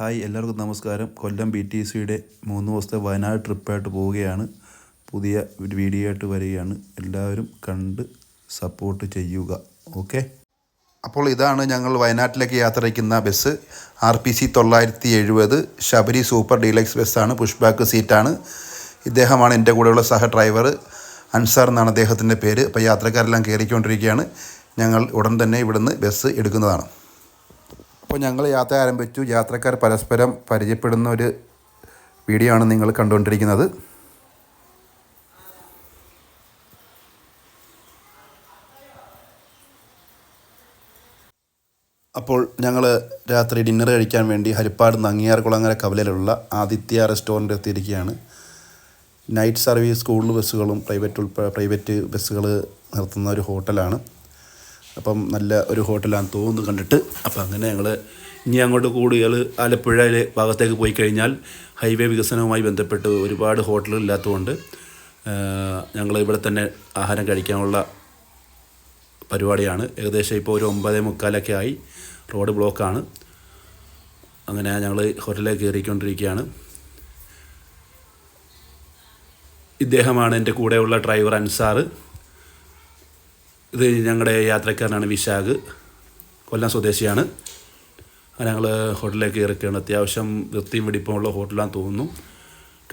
Hi എല്ലാവർക്കും നമസ്കാരം. കൊല്ലം B T സിയുടെ മൂന്ന് ദിവസത്തെ വയനാട് ട്രിപ്പായിട്ട് പോവുകയാണ്. പുതിയ വീഡിയോ ആയിട്ട് വരികയാണ്. എല്ലാവരും കണ്ട് സപ്പോർട്ട് ചെയ്യുക. ഓക്കെ? അപ്പോൾ ഇതാണ് ഞങ്ങൾ വയനാട്ടിലേക്ക് യാത്രയ്ക്കുന്ന ബസ്. ആർ പി സി തൊള്ളായിരത്തി എഴുപത് ശബരി സൂപ്പർ ഡീലക്സ് ബസ്സാണ്. പുഷ് ബാക്ക് സീറ്റാണ്. ഇദ്ദേഹമാണ് എന്റെ കൂടെയുള്ള സഹ ഡ്രൈവർ. അൻസാർ എന്നാണ് അദ്ദേഹത്തിന്റെ പേര്. അപ്പോൾ യാത്രക്കാരെല്ലാം കയറിക്കൊണ്ടിരിക്കുകയാണ്. ഞങ്ങൾ ഉടൻ തന്നെ ഇവിടുന്ന് ബസ് എടുക്കുന്നതാണ്. അപ്പോൾ ഞങ്ങൾ യാത്ര ആരംഭിച്ചു. യാത്രക്കാർ പരസ്പരം പരിചയപ്പെടുന്ന ഒരു വീഡിയോ ആണ് നിങ്ങൾ കണ്ടുകൊണ്ടിരിക്കുന്നത്. അപ്പോൾ ഞങ്ങൾ രാത്രി ഡിന്നർ കഴിക്കാൻ വേണ്ടി ഹരിപ്പാട് നങ്ങിയാർകുളങ്ങര കവലയിലുള്ള ആദിത്യ റെസ്റ്റോറന്റ് എത്തിയിരിക്കുകയാണ്. നൈറ്റ് സർവീസ് സ്കൂളിൽ ബസ്സുകളും പ്രൈവറ്റ് ഉൾപ്പെ പ്രൈവറ്റ് ബസ്സുകൾ നിർത്തുന്ന ഒരു ഹോട്ടലാണ് അപ്പം നല്ല ഒരു ഹോട്ടലാണെന്ന് തോന്നുന്നു കണ്ടിട്ട്. അപ്പം അങ്ങനെ ഞങ്ങൾ ഇനി അങ്ങോട്ട് കൂടുതൽ ആലപ്പുഴയിലെ ഭാഗത്തേക്ക് പോയി കഴിഞ്ഞാൽ ഹൈവേ വികസനവുമായി ബന്ധപ്പെട്ട് ഒരുപാട് ഹോട്ടലുകൾ ഇല്ലാത്തതുകൊണ്ട് ഞങ്ങൾ ഇവിടെ തന്നെ ആഹാരം കഴിക്കാനുള്ള പരിപാടിയാണ്. ഏകദേശം ഇപ്പോൾ ഒരു ഒമ്പതേ മുക്കാലൊക്കെ ആയി. റോഡ് ബ്ലോക്കാണ്. അങ്ങനെ ഞങ്ങൾ ഹോട്ടലിലേക്ക് കയറിക്കൊണ്ടിരിക്കുകയാണ്. ഇദ്ദേഹമാണ് എന്റെ കൂടെയുള്ള ഡ്രൈവർ അൻസാർ. ഇത് ഞങ്ങളുടെ യാത്രക്കാരനാണ് വിശാഖ്. കൊല്ലം സ്വദേശിയാണ്. ഞങ്ങൾ ഹോട്ടലിലേക്ക് കയറിക്കുകയാണ് അത്യാവശ്യം വൃത്തിയും വെടിപ്പുമുള്ള ഹോട്ടലാണെന്ന് തോന്നുന്നു.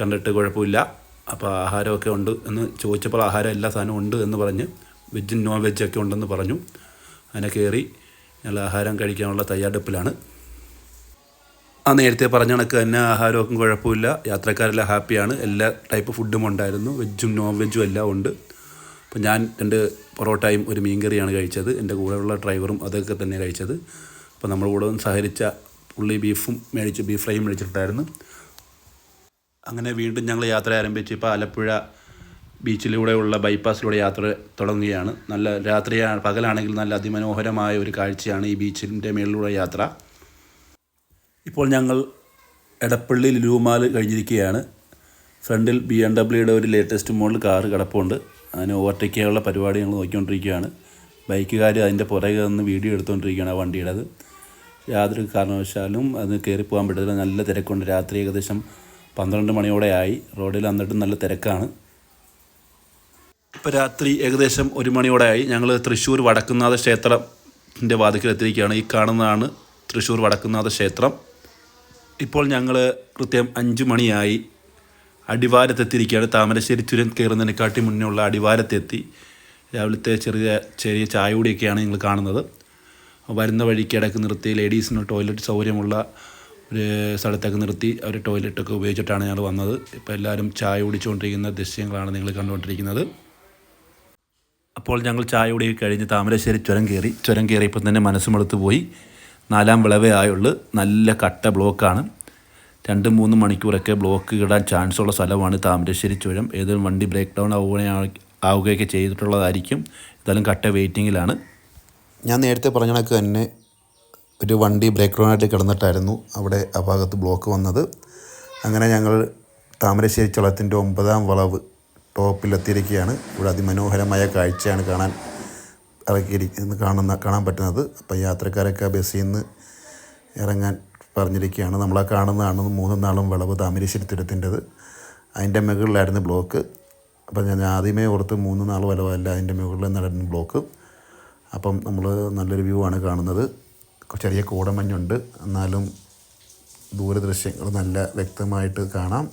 കണ്ടിട്ട് കുഴപ്പമില്ല. അപ്പോൾ ആഹാരമൊക്കെ ഉണ്ട് എന്ന് ചോദിച്ചപ്പോൾ ആഹാരം എല്ലാ സാധനവും ഉണ്ട് എന്ന് പറഞ്ഞ് വെജും നോൺ വെജൊക്കെ ഉണ്ടെന്ന് പറഞ്ഞു. അതിനെ കയറി ഞങ്ങൾ ആഹാരം കഴിക്കാനുള്ള തയ്യാറെടുപ്പിലാണ്. ആ നേരത്തെ പറഞ്ഞ കണക്ക് തന്നെ ആഹാരമൊക്കെ കുഴപ്പമില്ല. യാത്രക്കാരെല്ലാം ഹാപ്പിയാണ്. എല്ലാ ടൈപ്പ് ഫുഡും ഉണ്ടായിരുന്നു. വെജും നോൺ വെജും എല്ലാം ഉണ്ട്. അപ്പോൾ ഞാൻ രണ്ട് പൊറോട്ടയും ഒരു മീൻ കറിയാണ് കഴിച്ചത്. എന്റെ കൂടെയുള്ള ഡ്രൈവറും അതൊക്കെ തന്നെ കഴിച്ചത്. അപ്പോൾ നമ്മൾ കൂടെ സഹകരിച്ച പുള്ളി ബീഫും മേടിച്ചു ബീഫ് ഫ്രൈയും മേടിച്ചിട്ടുണ്ടായിരുന്നു. അങ്ങനെ വീണ്ടും ഞങ്ങൾ യാത്ര ആരംഭിച്ചു ഇപ്പോൾ ആലപ്പുഴ ബീച്ചിലൂടെയുള്ള ബൈപ്പാസിലൂടെ യാത്ര തുടങ്ങുകയാണ്. നല്ല രാത്രിയാണ് പകലാണെങ്കിൽ നല്ല അതിമനോഹരമായ ഒരു കാഴ്ചയാണ് ഈ ബീച്ചിന്റെ മേളിലൂടെ യാത്ര. ഇപ്പോൾ ഞങ്ങൾ എടപ്പള്ളി ലുലുമാൽ കഴിഞ്ഞിരിക്കുകയാണ്. ഫ്രണ്ടിൽ ബി എം ഡബ്ല്യൂയുടെ ഒരു ലേറ്റസ്റ്റ് മോഡൽ കാറ് കിടപ്പുണ്ട്. അതിനെ ഓവർടേക്ക് ചെയ്യാനുള്ള പരിപാടി ഞങ്ങൾ നോക്കിക്കൊണ്ടിരിക്കുകയാണ്. ബൈക്കുകാർ അതിന്റെ പുറകെ നിന്ന് വീഡിയോ എടുത്തുകൊണ്ടിരിക്കുകയാണ് ആ വണ്ടിയുടേത് യാതൊരു കാരണവശാലും അത് പോകാൻ പറ്റത്തില്ല. നല്ല തിരക്കുണ്ട്. രാത്രി ഏകദേശം പന്ത്രണ്ട് മണിയോടെ ആയി. റോഡിൽ വന്നിട്ടും നല്ല തിരക്കാണ്. ഇപ്പോൾ രാത്രി ഏകദേശം ഒരു മണിയോടെ ആയി. ഞങ്ങൾ തൃശ്ശൂർ വടക്കുന്നാഥ ക്ഷേത്രത്തിന്റെ വാതിക്കലെത്തിയിരിക്കുകയാണ്. ഈ കാണുന്നതാണ് തൃശ്ശൂർ വടക്കുന്നാഥ ക്ഷേത്രം. ഇപ്പോൾ ഞങ്ങൾ കൃത്യം അഞ്ച് മണിയായി. അടിവാരത്തെത്തിയിരിക്കുകയാണ്. താമരശ്ശേരി ചുരം കയറുന്നതിനെക്കാട്ടി മുന്നേ ഉള്ള അടിവാരത്തെത്തി. രാവിലത്തെ ചെറിയ ചെറിയ ചായ കൂടിയൊക്കെയാണ് നിങ്ങൾ കാണുന്നത്. വരുന്ന വഴിക്ക് ഇടയ്ക്ക് നിർത്തി ലേഡീസിന് ടോയ്ലറ്റ് സൗകര്യമുള്ള ഒരു സ്ഥലത്തൊക്കെ നിർത്തി അവർ ടോയ്ലറ്റൊക്കെ ഉപയോഗിച്ചിട്ടാണ് ഞങ്ങൾ വന്നത്. ഇപ്പോൾ എല്ലാവരും ചായ കുടിച്ചുകൊണ്ടിരിക്കുന്ന ദൃശ്യങ്ങളാണ് നിങ്ങൾ കണ്ടുകൊണ്ടിരിക്കുന്നത്. അപ്പോൾ ഞങ്ങൾ ചായ കുടി കഴിഞ്ഞ് താമരശ്ശേരി ചുരം കയറി. ചുരം കയറിയപ്പോൾ തന്നെ മനസ്സുമെടുത്ത് പോയി നാലാം വിളവേ ആയുള്ളൂ. നല്ല കട്ട ബ്ലോക്കാണ്. രണ്ട് മൂന്ന് മണിക്കൂറൊക്കെ ബ്ലോക്ക് ഇടാൻ ചാൻസ് ഉള്ള സ്ഥലമാണ് താമരശ്ശേരി ചുരം. ഏതൊരു വണ്ടി ബ്രേക്ക് ഡൗൺ ആവുകയാണ് ആവുകയൊക്കെ ചെയ്തിട്ടുള്ളതായിരിക്കും. എന്തായാലും കട്ട വെയിറ്റിങ്ങിലാണ് ഞാൻ നേരത്തെ പറഞ്ഞ കണക്ക് തന്നെ ഒരു വണ്ടി ബ്രേക്ക് ഡൗണായിട്ട് കിടന്നിട്ടായിരുന്നു അവിടെ ആ ഭാഗത്ത് ബ്ലോക്ക് വന്നത്. അങ്ങനെ ഞങ്ങൾ താമരശ്ശേരി ചുളത്തിന്റെ ഒമ്പതാം വളവ് ടോപ്പിലെത്തിയിരിക്കുകയാണ്. ഇവിടെ അതിമനോഹരമായ കാഴ്ചയാണ് കാണാൻ ഇറക്കിയിരിക്കുന്ന കാണുന്ന കാണാൻ പറ്റുന്നത്. അപ്പം യാത്രക്കാരൊക്കെ ബസ്സിൽ നിന്ന് ഇറങ്ങാൻ പറഞ്ഞിരിക്കുകയാണ്. നമ്മളെ കാണുന്നതാണ് മൂന്നും നാളും വിളവ് താമരശ്ശേരി തുരത്തിന്റെത്. അതിന്റെ മുകളിലായിരുന്നു ബ്ലോക്ക്. അപ്പം ഞാൻ ആദ്യമേ ഓർത്ത് മൂന്ന് നാൾ വിളവല്ല അതിന്റെ മുകളിൽ നടന്ന ബ്ലോക്ക്. അപ്പം നമ്മൾ നല്ലൊരു വ്യൂ ആണ് കാണുന്നത്. ചെറിയ കൂടമഞ്ഞുണ്ട്. എന്നാലും ദൂരദൃശ്യങ്ങൾ നല്ല വ്യക്തമായിട്ട് കാണാം.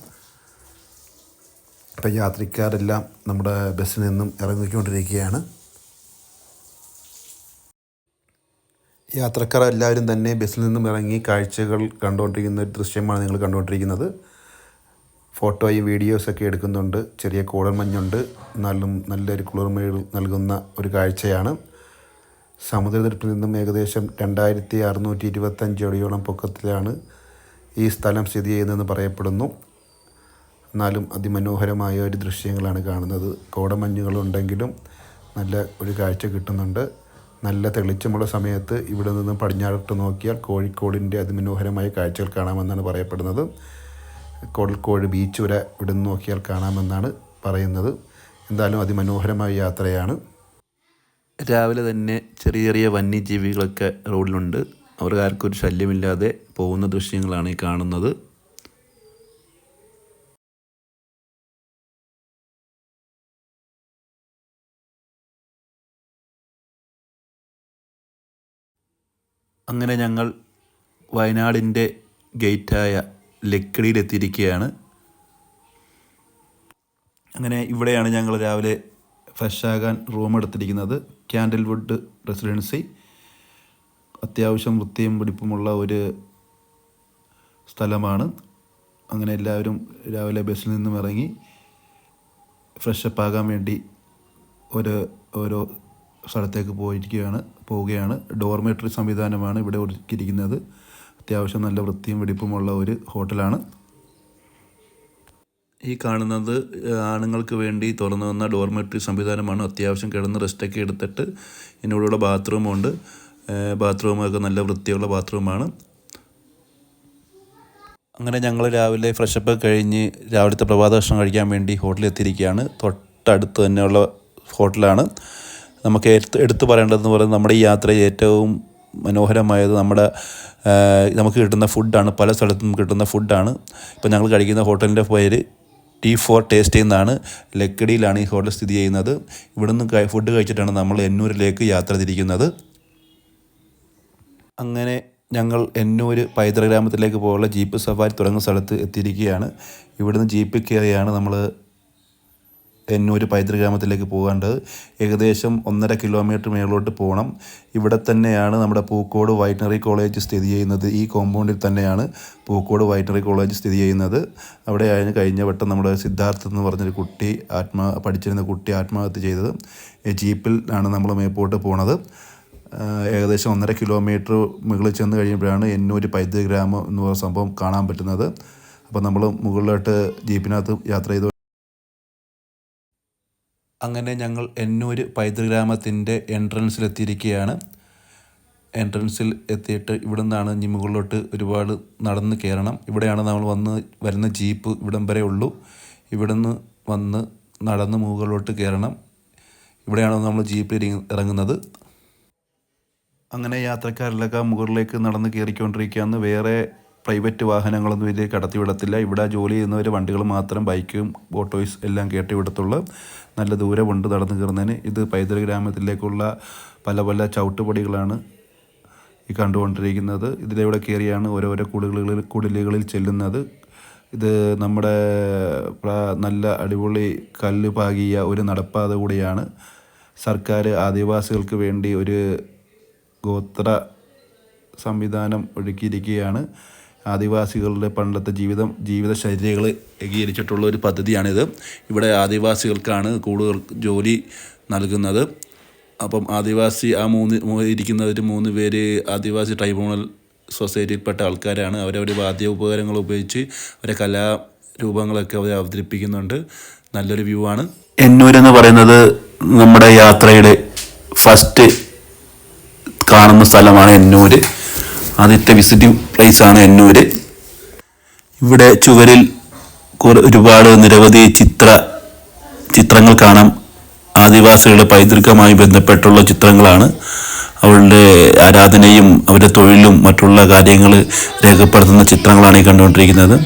അപ്പം യാത്രക്കാരെല്ലാം നമ്മുടെ ബസ്സിൽ നിന്നും ഇറങ്ങിക്കൊണ്ടിരിക്കുകയാണ്. യാത്രക്കാർ എല്ലാവരും തന്നെ ബസ്സിൽ നിന്നും ഇറങ്ങി കാഴ്ചകൾ കണ്ടുകൊണ്ടിരിക്കുന്ന ഒരു ദൃശ്യമാണ് നിങ്ങൾ കണ്ടുകൊണ്ടിരിക്കുന്നത്. ഫോട്ടോയും വീഡിയോസൊക്കെ എടുക്കുന്നുണ്ട്. ചെറിയ കോടമഞ്ഞുണ്ട് എന്നാലും നല്ലൊരു കുളിർമ നൽകുന്ന ഒരു കാഴ്ചയാണ്. സമുദ്രനിരപ്പിൽ നിന്നും ഏകദേശം രണ്ടായിരത്തി അറുന്നൂറ്റി ഇരുപത്തഞ്ച് അടിയോളം പൊക്കത്തിലാണ് ഈ സ്ഥലം സ്ഥിതി ചെയ്യുന്നതെന്ന് പറയപ്പെടുന്നു. എന്നാലും അതിമനോഹരമായ ഒരു ദൃശ്യങ്ങളാണ് കാണുന്നത്. കോടമഞ്ഞുകളുണ്ടെങ്കിലും നല്ല ഒരു കാഴ്ച കിട്ടുന്നുണ്ട്. നല്ല തെളിച്ചമുള്ള സമയത്ത് ഇവിടെ നിന്ന് പടിഞ്ഞാറോട്ട് നോക്കിയാൽ കോഴിക്കോടിന്റെ അതിമനോഹരമായ കാഴ്ചകൾ കാണാമെന്നാണ് പറയപ്പെടുന്നത്. കോഴിക്കോട് ബീച്ച് വരെ ഇവിടെ നിന്ന് നോക്കിയാൽ കാണാമെന്നാണ് പറയുന്നത്. എന്തായാലും അതിമനോഹരമായ യാത്രയാണ്. രാവിലെ തന്നെ ചെറിയ ചെറിയ വന്യജീവികളൊക്കെ റോഡിലുണ്ട്. അവർക്കാർക്കൊരു ശല്യമില്ലാതെ പോകുന്ന ദൃശ്യങ്ങളാണ് ഈ കാണുന്നത്. അങ്ങനെ ഞങ്ങൾ വയനാടിന്റെ ഗേറ്റായ ലക്കിടിയിലെത്തിയിരിക്കുകയാണ്. അങ്ങനെ ഇവിടെയാണ് ഞങ്ങൾ രാവിലെ ഫ്രഷാകാൻ റൂം എടുത്തിരിക്കുന്നത്. Candlewood Residency. അത്യാവശ്യം വൃത്തിയും പിടിപ്പുമുള്ള ഒരു സ്ഥലമാണ്. അങ്ങനെ എല്ലാവരും രാവിലെ ബസ്സിൽ നിന്നും ഇറങ്ങി ഫ്രഷപ്പ് ആകാൻ വേണ്ടി ഒരു ഓരോ സ്ഥലത്തേക്ക് പോയിരിക്കുകയാണ് പോവുകയാണ്. ഡോർമേറ്ററി സംവിധാനമാണ് ഇവിടെ ഒരുക്കിയിരിക്കുന്നത്. അത്യാവശ്യം നല്ല വൃത്തിയും വെടിപ്പുമുള്ള ഒരു ഹോട്ടലാണ്. ഈ കാണുന്നത് ആണുങ്ങൾക്ക് വേണ്ടി തുറന്നു വന്ന ഡോർമെട്രി സംവിധാനമാണ്. അത്യാവശ്യം കിടന്ന് റെസ്റ്റൊക്കെ എടുത്തിട്ട് ഇതിനോടുള്ള ബാത്റൂമുണ്ട്. ബാത്റൂമൊക്കെ നല്ല വൃത്തിയുള്ള ബാത്റൂമാണ്. അങ്ങനെ ഞങ്ങൾ രാവിലെ ഫ്രഷപ്പ് കഴിഞ്ഞ് രാവിലത്തെ പ്രഭാത ഭക്ഷണം കഴിക്കാൻ വേണ്ടി ഹോട്ടലിൽ എത്തിയിരിക്കുകയാണ്. തൊട്ടടുത്ത് തന്നെയുള്ള ഹോട്ടലാണ്. നമുക്ക് എടുത്ത് പറയേണ്ടതെന്ന് പറയുന്നത് നമ്മുടെ ഈ യാത്രയിൽ ഏറ്റവും മനോഹരമായത് നമ്മുടെ നമുക്ക് കിട്ടുന്ന ഫുഡാണ്. പല സ്ഥലത്തും കിട്ടുന്ന ഫുഡാണ്. ഇപ്പോൾ ഞങ്ങൾ കഴിക്കുന്ന ഹോട്ടലിന്റെ പേര് ടി ഫോർ ടേസ്റ്റ് എന്നാണ്. ലക്കടിയിലാണ് ഈ ഹോട്ടൽ സ്ഥിതി ചെയ്യുന്നത്. ഇവിടുന്ന് ഫുഡ് കഴിച്ചിട്ടാണ് നമ്മൾ എന്നൂരിലേക്ക് യാത്ര തിരിക്കുന്നത്. അങ്ങനെ ഞങ്ങൾ എന്നൂർ പൈതൃക ഗ്രാമത്തിലേക്ക് പോകാനുള്ള ജീപ്പ് സഫാരി തുടങ്ങുന്ന സ്ഥലത്ത് എത്തിയിരിക്കുകയാണ്. ഇവിടുന്ന് ജീപ്പിൽ കയറിയാണ് നമ്മൾ എന്നൂർ പൈതൃക ഗ്രാമത്തിലേക്ക് പോകേണ്ടത് ഏകദേശം ഒന്നര കിലോമീറ്റർ മേളിലോട്ട് പോകണം. ഇവിടെ തന്നെയാണ് നമ്മുടെ പൂക്കോട് വൈറ്റനറി കോളേജ് സ്ഥിതി ചെയ്യുന്നത്. ഈ കോമ്പൗണ്ടിൽ തന്നെയാണ് പൂക്കോട് വൈറ്റനറി കോളേജ് സ്ഥിതി ചെയ്യുന്നത്. അവിടെ ആയിരുന്നു കഴിഞ്ഞ വട്ടം നമ്മുടെ സിദ്ധാർത്ഥ് എന്ന് പറഞ്ഞൊരു കുട്ടി ആത്മ പഠിച്ചിരുന്ന കുട്ടി ആത്മഹത്യ ചെയ്തത്. ജീപ്പിൽ ആണ് നമ്മൾ മേപ്പോട്ട് പോണത്. ഏകദേശം ഒന്നര കിലോമീറ്റർ മുകളിൽ ചെന്ന് കഴിയുമ്പോഴാണ് എന്നൂർ പൈതൃക ഗ്രാമം എന്ന് പറയുന്ന സംഭവം കാണാൻ പറ്റുന്നത്. അപ്പോൾ നമ്മൾ മുകളിലോട്ട് ജീപ്പിനകത്ത് യാത്ര ചെയ്തു അങ്ങനെ ഞങ്ങൾ എന്നൂര് പൈതൃക ഗ്രാമത്തിന്റെ എൻട്രൻസിലെത്തിയിരിക്കുകയാണ്. എൻട്രൻസിൽ എത്തിയിട്ട് ഇവിടെ നിന്നാണ് ഇനി മുകളിലോട്ട് ഒരുപാട് നടന്ന് കയറണം. ഇവിടെയാണ് നമ്മൾ വന്ന് വരുന്ന ജീപ്പ് ഇവിടം വരെ ഉള്ളൂ. നിന്ന് വന്ന് നടന്ന് മുകളിലോട്ട് കയറണം. ഇവിടെയാണ് നമ്മൾ ജീപ്പിൽ ഇറങ്ങുന്നത്. അങ്ങനെ യാത്രക്കാരിലൊക്കെ മുകളിലേക്ക് നടന്ന് കയറിക്കൊണ്ടിരിക്കുകയാണ്. വേറെ പ്രൈവറ്റ് വാഹനങ്ങളൊന്നും ഇതിൽ കടത്തിവിടത്തില്ല. ഇവിടെ ജോലി ചെയ്യുന്നവർ വണ്ടികൾ മാത്രം ബൈക്കും ഓട്ടോയ്സ് എല്ലാം കയറ്റി വിടത്തുള്ളൂ. നല്ല ദൂരമുണ്ട് നടന്നു കയറുന്നതിന്. ഇത് പൈതൃക ഗ്രാമത്തിലേക്കുള്ള പല പല ചവിട്ടുപടികളാണ് ഈ കണ്ടുകൊണ്ടിരിക്കുന്നത്. ഇതിലൂടെ കയറിയാണ് ഓരോരോ കുടിലുകളിൽ കുടിലുകളിൽ ചെല്ലുന്നത്. ഇത് നമ്മുടെ നല്ല അടിപൊളി കല്ല് പാകിയ ഒരു നടപ്പാത കൂടിയാണ്. സർക്കാർ ആദിവാസികൾക്ക് വേണ്ടി ഒരു ഗോത്ര സംവിധാനം ഒരുക്കിയിരിക്കുകയാണ്. ആദിവാസികളുടെ പണ്ടത്തെ ജീവിതം ജീവിതചര്യകൾ ഏകീകരിച്ചിട്ടുള്ള ഒരു പദ്ധതിയാണിത്. ഇവിടെ ആദിവാസികൾക്കാണ് കൂടുതൽ ജോലി നൽകുന്നത്. അപ്പം ആദിവാസി ആ മൂന്ന് ഇരിക്കുന്നവർ മൂന്ന് പേര് ആദിവാസി ട്രൈബ്യൂണൽ സൊസൈറ്റിയിൽപ്പെട്ട ആൾക്കാരാണ്. അവരവർ വാദ്യ ഉപകരണങ്ങൾ ഉപയോഗിച്ച് അവരെ കലാരൂപങ്ങളൊക്കെ അവർ അവതരിപ്പിക്കുന്നുണ്ട്. നല്ലൊരു വ്യൂ ആണ് എന്നൂരെന്ന് പറയുന്നത് നമ്മുടെ യാത്രയുടെ ഫസ്റ്റ് കാണുന്ന സ്ഥലമാണ് എന്നൂര് ആദ്യത്തെ വിസിറ്റിംഗ് പ്ലേസ് ആണ് എന്നൂര്. ഇവിടെ ചുവരിൽ ഒരുപാട് നിരവധി ചിത്ര ചിത്രങ്ങൾ കാണാം. ആദിവാസികളുടെ പൈതൃകമായി ബന്ധപ്പെട്ടുള്ള ചിത്രങ്ങളാണ്. അവരുടെ ആരാധനയും അവരുടെ തൊഴിലും മറ്റുള്ള കാര്യങ്ങൾ രേഖപ്പെടുത്തുന്ന ചിത്രങ്ങളാണ് ഈ കണ്ടുകൊണ്ടിരിക്കുന്നത്.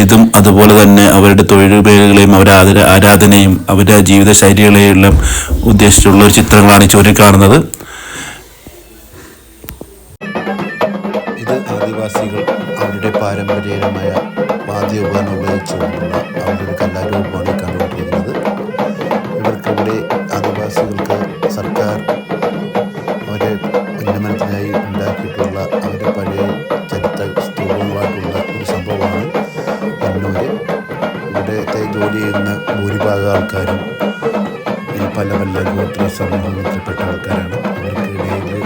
ഇതും അതുപോലെ തന്നെ അവരുടെ തൊഴിൽ പേരുകളെയും അവരുടെ ആദര ആരാധനയും അവരുടെ ജീവിത എല്ലാം ഉദ്ദേശിച്ചുള്ള ചിത്രങ്ങളാണ് ഈ ചുവരിൽ കാണുന്നത്. ആദിവാസികൾ അവരുടെ പാരമ്പര്യമായ വാദ്യോപകരണം ഉപയോഗിച്ചുകൊണ്ടുള്ള അവരുടെ ഒരു കലാരൂപമാണ് കണ്ടുകൊണ്ടിരിക്കുന്നത്. ഇവർക്കിവിടെ ആദിവാസികൾക്ക് സർക്കാർ അവരെ ഉന്നമനത്തിനായി ഉണ്ടാക്കിയിട്ടുള്ള അവരുടെ പഴയ ചരിത്ര സ്തൂപങ്ങളായിട്ടുള്ള ഒരു സംഭവമാണ് കണ്ണൂര് ഇവിടുത്തെ ജോലി ചെയ്യുന്ന ഭൂരിഭാഗം ആൾക്കാരും പല പല ഗോത്ര സമൂഹങ്ങളിൽപ്പെട്ട ആൾക്കാരാണ്. അവർക്കിടയിൽ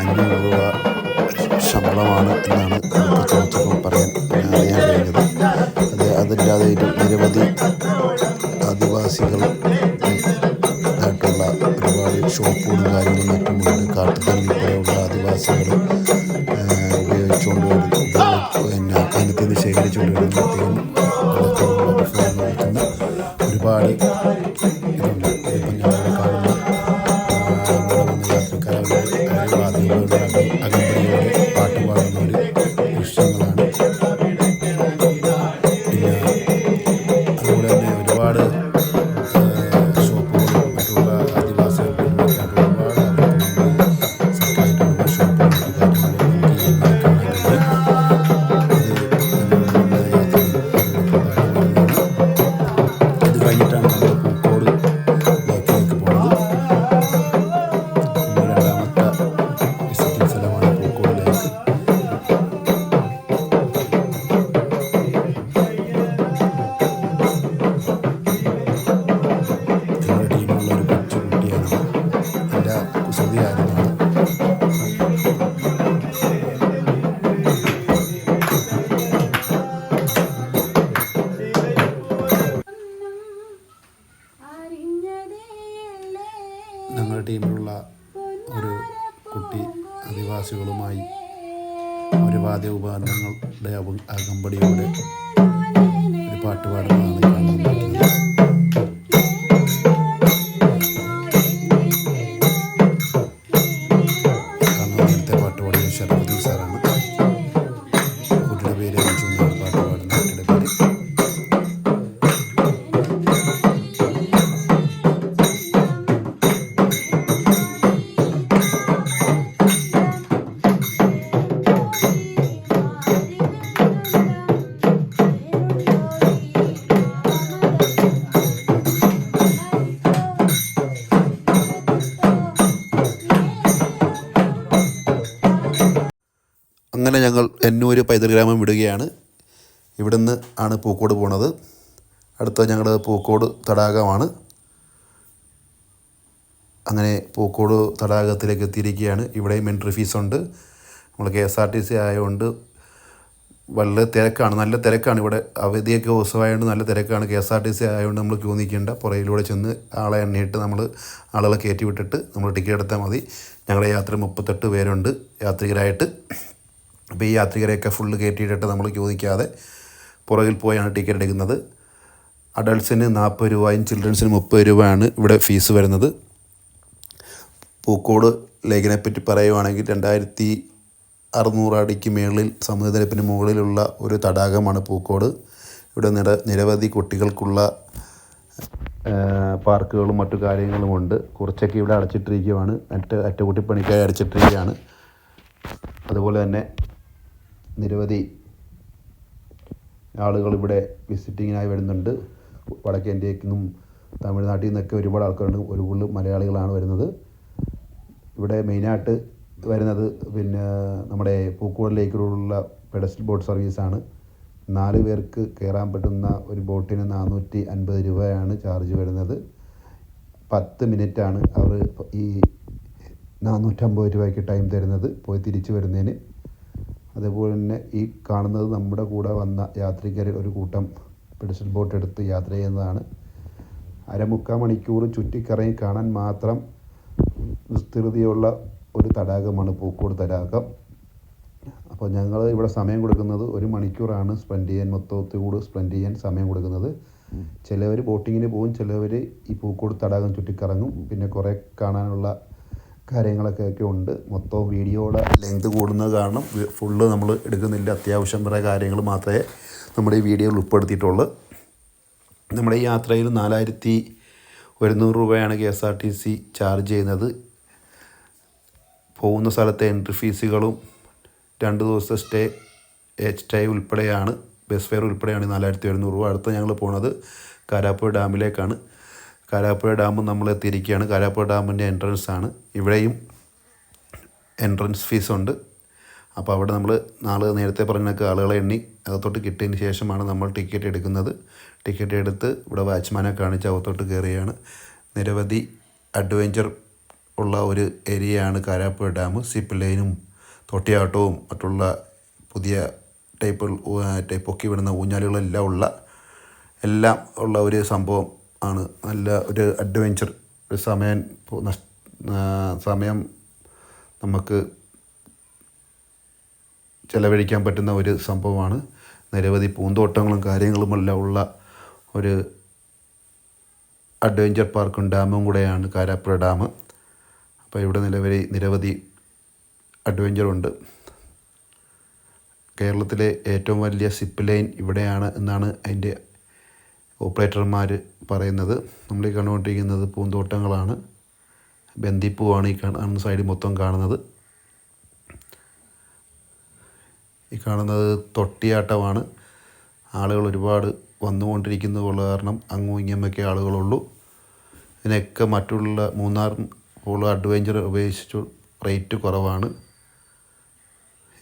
അഞ്ഞൂറ് രൂപ ശമ്പളമാണ് എന്നാണ് നമുക്ക് ചോദിച്ചപ്പോൾ പറയാൻ അറിയാൻ കഴിഞ്ഞത്. അത് അതില്ലാതെ നിരവധി ആദിവാസികൾ ആയിട്ടുള്ള ഒരുപാട് ഷോപ്പുകളും കാര്യങ്ങളും മറ്റുമുണ്ട്. കാട്ടുതണ്ണി പോലെയുള്ള ആദിവാസികൾ ഉപയോഗിച്ചുകൊണ്ട് പിന്നെ കാനത്തിൽ ശേഖരിച്ചുകൊണ്ട് വരുന്ന ഒരുപാട് ഇതുണ്ട്. ഇതിപ്പം ഞങ്ങളിവിടെ എന്നൂര് പൈതൽ ഗ്രാമം വിടുകയാണ്. ഇവിടുന്ന് ആണ് പൂക്കോട് പോണത്. അടുത്ത ഞങ്ങളുടെ പൂക്കോട് തടാകമാണ്. അങ്ങനെ പൂക്കോട് തടാകത്തിലേക്ക് എത്തിയിരിക്കുകയാണ്. ഇവിടെയും എൻട്രി ഉണ്ട്. നമ്മൾ K S R T C ആയതുകൊണ്ട് വളരെ തിരക്കാണ് നല്ല തിരക്കാണ് ഇവിടെ. അവധിയൊക്കെ ദിവസമായതുകൊണ്ട് നല്ല തിരക്കാണ്. K S R T C ആയതുകൊണ്ട് നമ്മൾ ക്യൂ നിൽക്കേണ്ട പുറയിലൂടെ ചെന്ന് ആളെ എണ്ണിയിട്ട് നമ്മൾ ആളുകളെ കയറ്റി വിട്ടിട്ട് നമ്മൾ ടിക്കറ്റ് എടുത്താൽ മതി. ഞങ്ങളുടെ യാത്ര മുപ്പത്തെട്ട് പേരുണ്ട് യാത്രികരായിട്ട്. അപ്പോൾ ഈ യാത്രികരെയൊക്കെ ഫുള്ള് കയറ്റിയിട്ടിട്ട് നമ്മൾ ചോദിക്കാതെ പുറകിൽ പോയാണ് ടിക്കറ്റ് എടുക്കുന്നത്. അഡൾട്ട്സിന് നാൽപ്പത് രൂപയും ചിൽഡ്രൻസിന് മുപ്പത് രൂപയാണ് ഇവിടെ ഫീസ് വരുന്നത്. പൂക്കോട് ലേഖനെ പറ്റി പറയുവാണെങ്കിൽ രണ്ടായിരത്തി അറുന്നൂറ് അടിക്ക് മേളിൽ സമുദ്രനിരപ്പിന് മുകളിലുള്ള ഒരു തടാകമാണ് പൂക്കോട്. ഇവിടെ നിര നിരവധി കുട്ടികൾക്കുള്ള പാർക്കുകളും മറ്റു കാര്യങ്ങളുമുണ്ട് കുറച്ചൊക്കെ ഇവിടെ അടച്ചിട്ടിരിക്കുകയാണ് അറ്റ അറ്റകുട്ടിപ്പണിക്കായി അടച്ചിട്ടിരിക്കുകയാണ്. അതുപോലെ തന്നെ നിരവധി ആളുകൾ ഇവിടെ വിസിറ്റിങ്ങിനായി വരുന്നുണ്ട്. വടക്കേ ഇന്ത്യയിൽ നിന്നും തമിഴ്നാട്ടിൽ നിന്നൊക്കെ ഒരുപാട് ആൾക്കാരുണ്ട്. ഒരു കൂടുതൽ മലയാളികളാണ് വരുന്നത്. ഇവിടെ മെയിനായിട്ട് വരുന്നത് പിന്നെ നമ്മുടെ പൂക്കോട് ലേക്കിലുള്ള പെഡസ്റ്റൽ ബോട്ട് സർവീസാണ് നാല് പേർക്ക് കയറാൻ പറ്റുന്ന ഒരു ബോട്ടിന് നാനൂറ്റി അൻപത് രൂപയാണ് ചാർജ് വരുന്നത്. പത്ത് മിനിറ്റാണ് അവർ ഈ നാനൂറ്റമ്പത് രൂപയ്ക്ക് ടൈം തരുന്നത് പോയി തിരിച്ചു വരുന്നതിന്. അതുപോലെ തന്നെ ഈ കാണുന്നത് നമ്മുടെ കൂടെ വന്ന യാത്രികർ ഒരു കൂട്ടം പെഡസ്റ്റൽ ബോട്ട് എടുത്ത് യാത്ര ചെയ്യുന്നതാണ്. അരമുക്കാൽ മണിക്കൂർ ചുറ്റിക്കറങ്ങി കാണാൻ മാത്രം വിസ്തൃതിയുള്ള ഒരു തടാകമാണ് പൂക്കോട് തടാകം. അപ്പോൾ ഞങ്ങൾ ഇവിടെ സമയം കൊടുക്കുന്നത് ഒരു മണിക്കൂറാണ് സ്പെൻഡ് ചെയ്യാൻ മൊത്തത്തോട് സ്പെൻഡ് ചെയ്യാൻ സമയം കൊടുക്കുന്നത്. ചിലവർ ബോട്ടിങ്ങിന് പോകും ചിലവർ ഈ പൂക്കോട് തടാകം ചുറ്റിക്കറങ്ങും. പിന്നെ കുറേ കാണാനുള്ള കാര്യങ്ങളൊക്കെ ഉണ്ട്. മൊത്തം വീഡിയോയുടെ ലെങ്ത് കൂടുന്നത് കാരണം ഫുള്ള് നമ്മൾ എടുക്കുന്നില്ല. അത്യാവശ്യം കുറേ കാര്യങ്ങൾ മാത്രമേ നമ്മുടെ ഈ വീഡിയോയിൽ ഉൾപ്പെടുത്തിയിട്ടുള്ളൂ. നമ്മുടെ ഈ യാത്രയിൽ നാലായിരത്തി ഒരുന്നൂറ് രൂപയാണ് K S R T C charge ചെയ്യുന്നത്. പോകുന്ന സ്ഥലത്തെ എൻട്രി ഫീസുകളും രണ്ട് ദിവസത്തെ സ്റ്റേ എച്ച് സ്റ്റേ ഉൾപ്പെടെയാണ്. ബസ് ഫെയർ ഉൾപ്പെടെയാണ് നാലായിരത്തി ഒരുന്നൂറ് രൂപ. അടുത്ത ഞങ്ങൾ പോണത് കാരാപ്പുഴ ഡാമിലേക്കാണ് കാരാപ്പുഴ ഡാം നമ്മൾ എത്തിയിരിക്കുകയാണ് കാരാപ്പുഴ ഡാമിന്റെ എൻട്രൻസ് ആണ്. ഇവിടെയും എൻട്രൻസ് ഫീസ് ഉണ്ട്. അപ്പോൾ അവിടെ നമ്മൾ നാളെ നേരത്തെ പറഞ്ഞൊക്കെ ആളുകളെ എണ്ണി അകത്തോട്ട് കിട്ടിയതിന് ശേഷമാണ് നമ്മൾ ടിക്കറ്റ് എടുക്കുന്നത്. ടിക്കറ്റ് എടുത്ത് ഇവിടെ വാച്ച്മാനെ കാണിച്ച് അകത്തോട്ട് കയറുകയാണ്. നിരവധി അഡ്വഞ്ചർ ഉള്ള ഒരു ഏരിയയാണ് കാരാപ്പുഴ ഡാം. സിപ്പ് ലൈനും തൊട്ടിയാട്ടവും മറ്റുള്ള പുതിയ ടൈപ്പ് ടൈപ്പ് പൊക്കി വിടുന്ന ഊഞ്ഞാലുകളെല്ലാം ഉള്ള എല്ലാം ഉള്ള ഒരു സംഭവം ആണ്. നല്ല ഒരു അഡ്വെഞ്ചർ ഒരു സമയം സമയം നമുക്ക് ചിലവഴിക്കാൻ പറ്റുന്ന ഒരു സംഭവമാണ്. നിരവധി പൂന്തോട്ടങ്ങളും കാര്യങ്ങളുമെല്ലാം ഉള്ള ഒരു അഡ്വഞ്ചർ പാർക്കും ഡാമും കൂടെയാണ് കാരാപ്പുഴ ഡാം. അപ്പോൾ ഇവിടെ നിലവിൽ നിരവധി അഡ്വഞ്ചറുണ്ട് കേരളത്തിലെ ഏറ്റവും വലിയ സിപ്പ് ലൈൻ ഇവിടെയാണ് എന്നാണ് അതിന്റെ ഓപ്പറേറ്റർമാർ പറയുന്നത്. നമ്മൾ ഈ കണ്ടുകൊണ്ടിരിക്കുന്നത് പൂന്തോട്ടങ്ങളാണ്. ബന്ദിപ്പൂവാണ് ഈ കാണുന്ന സൈഡ് മൊത്തം കാണുന്നത്. ഈ കാണുന്നത് തൊട്ടിയാട്ടമാണ്. ആളുകൾ ഒരുപാട് വന്നുകൊണ്ടിരിക്കുന്നതുള്ള കാരണം അങ്ങും ഇങ്ങുമൊക്കെ ആളുകളുള്ളൂ. ഇതിനൊക്കെ മറ്റുള്ള മൂന്നാർ പോലുള്ള അഡ്വഞ്ചർ അപേക്ഷിച്ച് റേറ്റ് കുറവാണ്.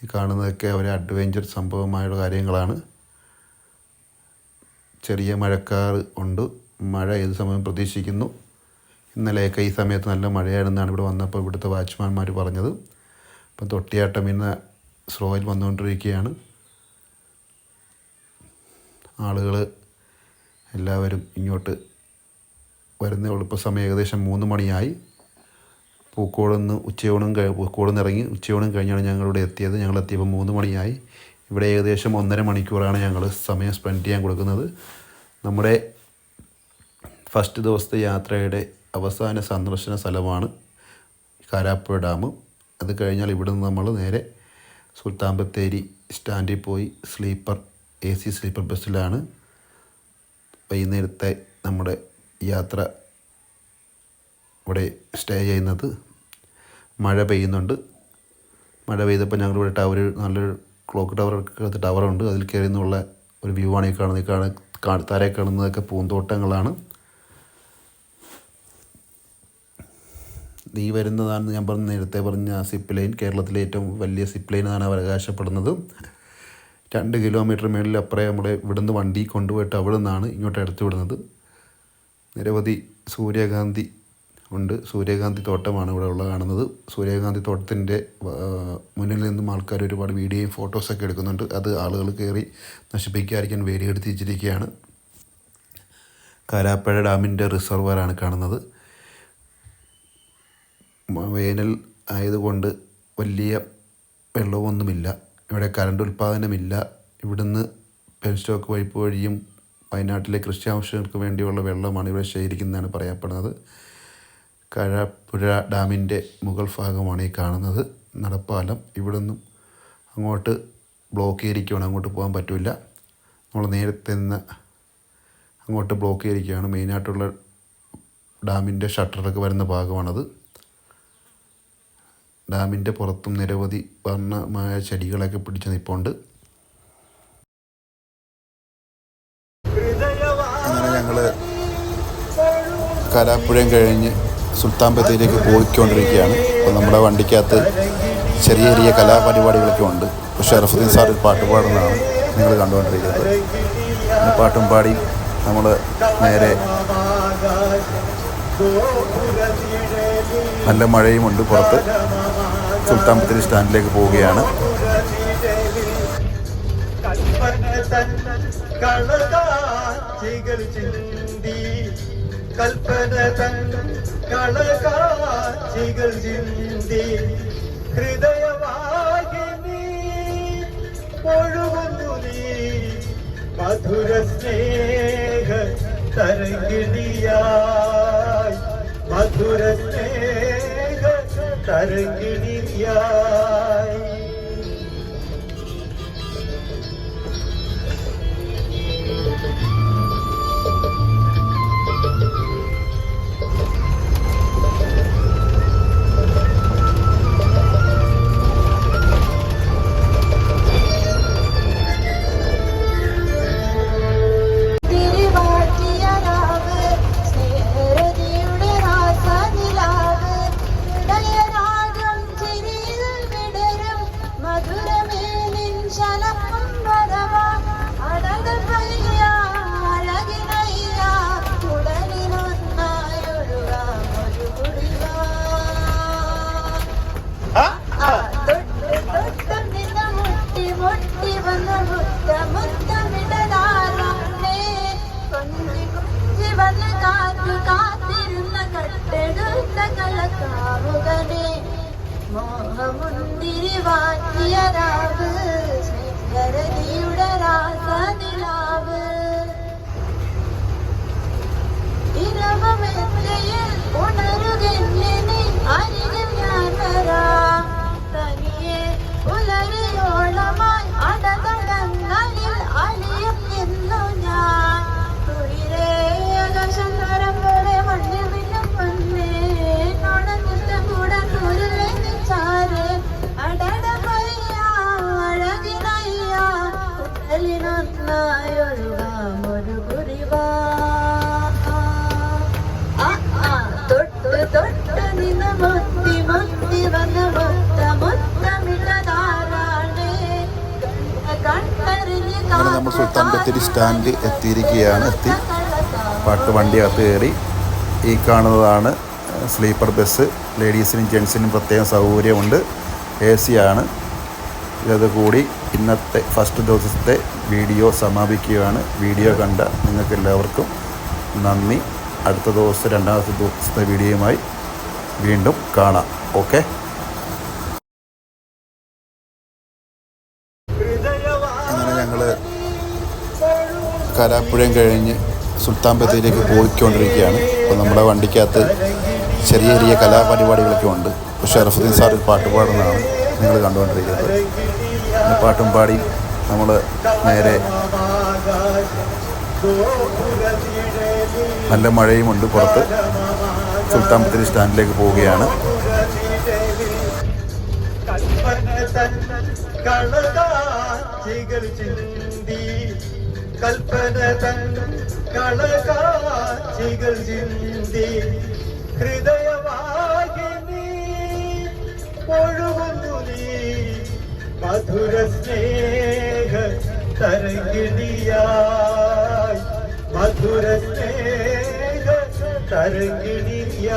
ഈ കാണുന്നതൊക്കെ ഒരു അഡ്വഞ്ചർ സംഭവമായുള്ള കാര്യങ്ങളാണ്. ചെറിയ മഴക്കാർ ഉണ്ട്. മഴ ഏത് സമയം പ്രതീക്ഷിക്കുന്നു? ഇന്നലെയൊക്കെ ഈ സമയത്ത് നല്ല മഴയായിരുന്നാണ് ഇവിടെ വന്നപ്പോൾ ഇവിടുത്തെ വാച്ച്മാൻമാർ പറഞ്ഞത്. അപ്പം തൊട്ടിയാട്ടം ഇന്ന് സ്ലോയിൽ വന്നുകൊണ്ടിരിക്കുകയാണ്. ആളുകൾ എല്ലാവരും ഇങ്ങോട്ട് വരുന്ന എളുപ്പ സമയം ഏകദേശം മൂന്ന് മണിയായി. പൂക്കോട് നിന്ന് ഉച്ചയൂണും കഴി നിന്ന് ഇറങ്ങി ഉച്ചയോണം കഴിഞ്ഞാണ് ഞങ്ങളിവിടെ എത്തിയത്. ഞങ്ങൾ എത്തിയപ്പോൾ മൂന്ന് മണിയായി. ഇവിടെ ഏകദേശം ഒന്നര മണിക്കൂറാണ് ഞങ്ങൾ സമയം സ്പെൻഡ് ചെയ്യാൻ കൊടുക്കുന്നത്. നമ്മുടെ ഫസ്റ്റ് ദിവസത്തെ യാത്രയുടെ അവസാന സന്ദർശന സ്ഥലമാണ് കാരാപ്പുഴ ഡാം. അത് കഴിഞ്ഞാൽ ഇവിടെ നിന്ന് നമ്മൾ നേരെ സുൽത്താൻ ബത്തേരി സ്റ്റാൻഡിൽ പോയി സ്ലീപ്പർ എ സി സ്ലീപ്പർ ബസ്സിലാണ് വൈകുന്നേരത്തെ നമ്മുടെ യാത്ര ഇവിടെ സ്റ്റേ ചെയ്യുന്നത്. മഴ പെയ്യുന്നുണ്ട്. മഴ പെയ്തപ്പോൾ ഞങ്ങളിവിടെ ടവർ നല്ലൊരു ക്ലോക്ക് ടവർ അടുത്ത് ടവറുണ്ട് അതിൽ കയറി നിന്നുള്ള ഒരു വ്യൂ ആണ് ഈ കാണുന്നത്. കാണ താരെ കാണുന്നതൊക്കെ പൂന്തോട്ടങ്ങളാണ്. ഈ വരുന്നതാണ് ഞാൻ പറഞ്ഞ നേരത്തെ പറഞ്ഞ സിപ്പ് ലൈൻ കേരളത്തിലെ ഏറ്റവും വലിയ സിപ്പ് ലൈൻ എന്നാണ് അവകാശപ്പെടുന്നത്. രണ്ട് കിലോമീറ്റർ മേളിൽ അപ്പുറം നമ്മുടെ ഇവിടുന്ന് വണ്ടി കൊണ്ടുപോയിട്ട് അവിടെ നിന്നാണ് ഇങ്ങോട്ട് എടുത്തു വിടുന്നത് നിരവധി സൂര്യകാന്തി ഉണ്ട്. സൂര്യകാന്തി തോട്ടമാണ് ഇവിടെ ഉള്ള കാണുന്നത്. സൂര്യകാന്തി തോട്ടത്തിന്റെ മുന്നിൽ നിന്നും ആൾക്കാർ ഒരുപാട് വീഡിയോയും ഫോട്ടോസൊക്കെ എടുക്കുന്നുണ്ട്. അത് ആളുകൾ കയറി നശിപ്പിക്കാതിരിക്കാൻ വേലിയെടുത്ത് വെച്ചിരിക്കുകയാണ്. കാരാപ്പഴ ഡാമിന്റെ റിസർവറാണ് കാണുന്നത്. വേനൽ ആയതുകൊണ്ട് വലിയ വെള്ളമൊന്നുമില്ല. ഇവിടെ കറണ്ട് ഉൽപ്പാദനമില്ല. ഇവിടുന്ന് പെൻസ്റ്റോക്ക് പൈപ്പ് വഴിയും വയനാട്ടിലെ കൃഷി ആവശ്യങ്ങൾക്ക് വേണ്ടിയുള്ള വെള്ളമാണ് ഇവിടെ ശേഖരിക്കുന്നതാണ് പറയപ്പെടുന്നത്. കഴപ്പുഴ ഡാമിന്റെ മുകൾ ഭാഗമാണ് ഈ കാണുന്നത്. നടപ്പാലം ഇവിടെ നിന്നും അങ്ങോട്ട് ബ്ലോക്ക് ചെയ്തിരിക്കുകയാണ് അങ്ങോട്ട് പോകാൻ പറ്റില്ല. നമ്മൾ നേരത്തെ നിന്ന് അങ്ങോട്ട് ബ്ലോക്ക് ചെയ്തിരിക്കുകയാണ് മെയിനായിട്ടുള്ള ഡാമിന്റെ ഷട്ടറൊക്കെ വരുന്ന ഭാഗമാണത്. ഡാമിന്റെ പുറത്തും നിരവധി വർണമായ ചെടികളൊക്കെ പിടിച്ച് നിൽപ്പുണ്ട് അങ്ങനെ ഞങ്ങൾ കരാപ്പുഴയും കഴിഞ്ഞ് സുൽത്താൻ ബത്തേരിയിലേക്ക് പോയിക്കൊണ്ടിരിക്കുകയാണ്. അപ്പോൾ നമ്മുടെ വണ്ടിക്കകത്ത് ചെറിയ ചെറിയ കലാപരിപാടികളൊക്കെ ഉണ്ട്. ഇപ്പോൾ ഷറഫുദ്ദീൻ സാർ ഒരു പാട്ട് പാടുന്നതാണ് നിങ്ങൾ കണ്ടുകൊണ്ടിരിക്കുന്നത്. പാട്ടും പാടി നമ്മൾ നേരെ നല്ല മഴയുമുണ്ട് പുറത്ത്. സുൽത്താൻ ബത്തേരി സ്റ്റാൻഡിലേക്ക് പോവുകയാണ്. കൽപ്പന തൻ കളകാച്ചികൾ ചിന്തി. ഹൃദയവാഹിനി ഒഴുകുന്നു നീ. മധുര സ്നേഹ തരംഗിണിയായി. മധുര സ്നേഹ തരംഗിണിയായി. മോഹമുന്തിരി വാറ്റിയ രാവ് സ്നേഹരതിയുടെ രാസനിലാവ് ഇരവമെത്രയിൽ ഉണരുകെന്നെ നീ അരികിൽ ഞാൻ വരാം ബത്തേരി സ്റ്റാൻഡ് എത്തിയിരിക്കുകയാണ്. എത്തി. പാട്ട് വണ്ടിയകത്ത് കയറി. ഈ കാണുന്നതാണ് സ്ലീപ്പർ ബസ്. ലേഡീസിനും ജെൻസിനും പ്രത്യേകം സൗകര്യമുണ്ട്. എ സി ആണ് ഇതുകൂടി ഇന്നത്തെ ഫസ്റ്റ് ദിവസത്തെ വീഡിയോ സമാപിക്കുകയാണ്. വീഡിയോ കണ്ട നിങ്ങൾക്ക് എല്ലാവർക്കും നന്ദി. അടുത്ത ദിവസം രണ്ടാമത്തെ ദിവസത്തെ വീഡിയോയുമായി വീണ്ടും കാണാം. ഓക്കെ? കരാപ്പുഴയും കഴിഞ്ഞ് സുൽത്താൻ ബത്തേരിയിലേക്ക് പോയിക്കൊണ്ടിരിക്കുകയാണ്. അപ്പോൾ നമ്മുടെ വണ്ടിക്കകത്ത് ചെറിയ ചെറിയ കലാപരിപാടികളൊക്കെ ഉണ്ട്. ഇപ്പോൾ ഷറഫുദ്ദീൻ സാർ പാട്ട് പാടുന്നതാണ് നിങ്ങൾ കണ്ടുകൊണ്ടിരിക്കുന്നത്. പാട്ടും പാടി നമ്മൾ നേരെ നല്ല മഴയുമുണ്ട് പുറത്ത്. സുൽത്താൻ ബത്തേരി സ്റ്റാൻഡിലേക്ക് പോവുകയാണ്. കളകാച്ചികൾ ചിന്തി കൽപ്പന തൻ കളകാക്ഷികൾ ചിന്തി. ഹൃദയവാഹിനി ഒഴുകുന്നു നീ. മധുര സ്നേഹ തരങ്കിണിയായി മധുര സ്നേഹ തരംഗിണിയായി.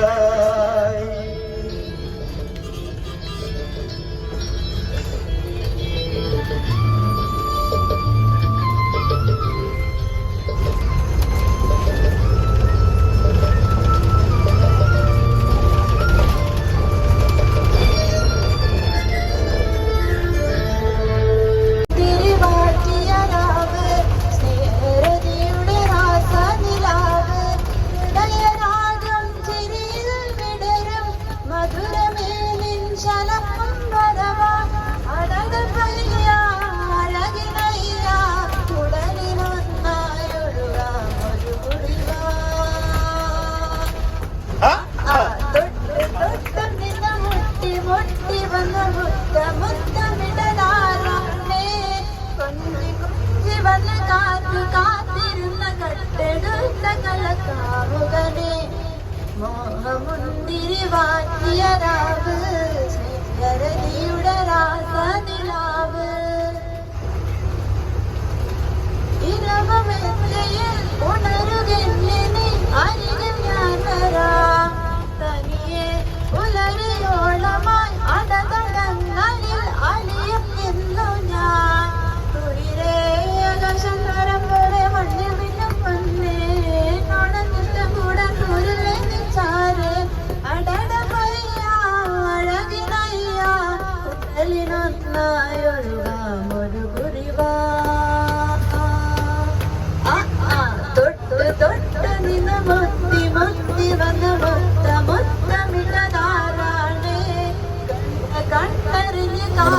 മോഹമുന്തിരി വാറ്റിയ രാവ് സ്നേഹരതിയുടെ രാസനിലാവ് ഇരവമെത്രയിൽ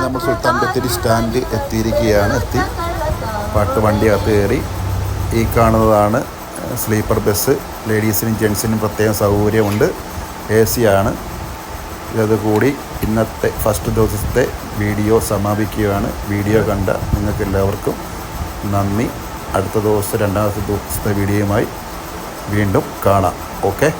നമ്മൾ സുൽത്താൻ ബത്തേരി സ്റ്റാൻഡ് എത്തിയിരിക്കുകയാണ്. എത്തി. പാട്ട് വണ്ടിയകത്ത് കയറി. ഈ കാണുന്നതാണ് സ്ലീപ്പർ ബസ്. ലേഡീസിനും ജെൻസിനും പ്രത്യേക സൗകര്യമുണ്ട്. എ സി ആണ്. ഇതോടുകൂടി ഇന്നത്തെ ഫസ്റ്റ് ദിവസത്തെ വീഡിയോ സമാപിക്കുകയാണ്. വീഡിയോ കണ്ട നിങ്ങൾക്ക് എല്ലാവർക്കും നന്ദി. അടുത്ത ദിവസം രണ്ടാമത്തെ ദിവസത്തെ വീഡിയോയുമായി വീണ്ടും കാണാം. ഓക്കെ?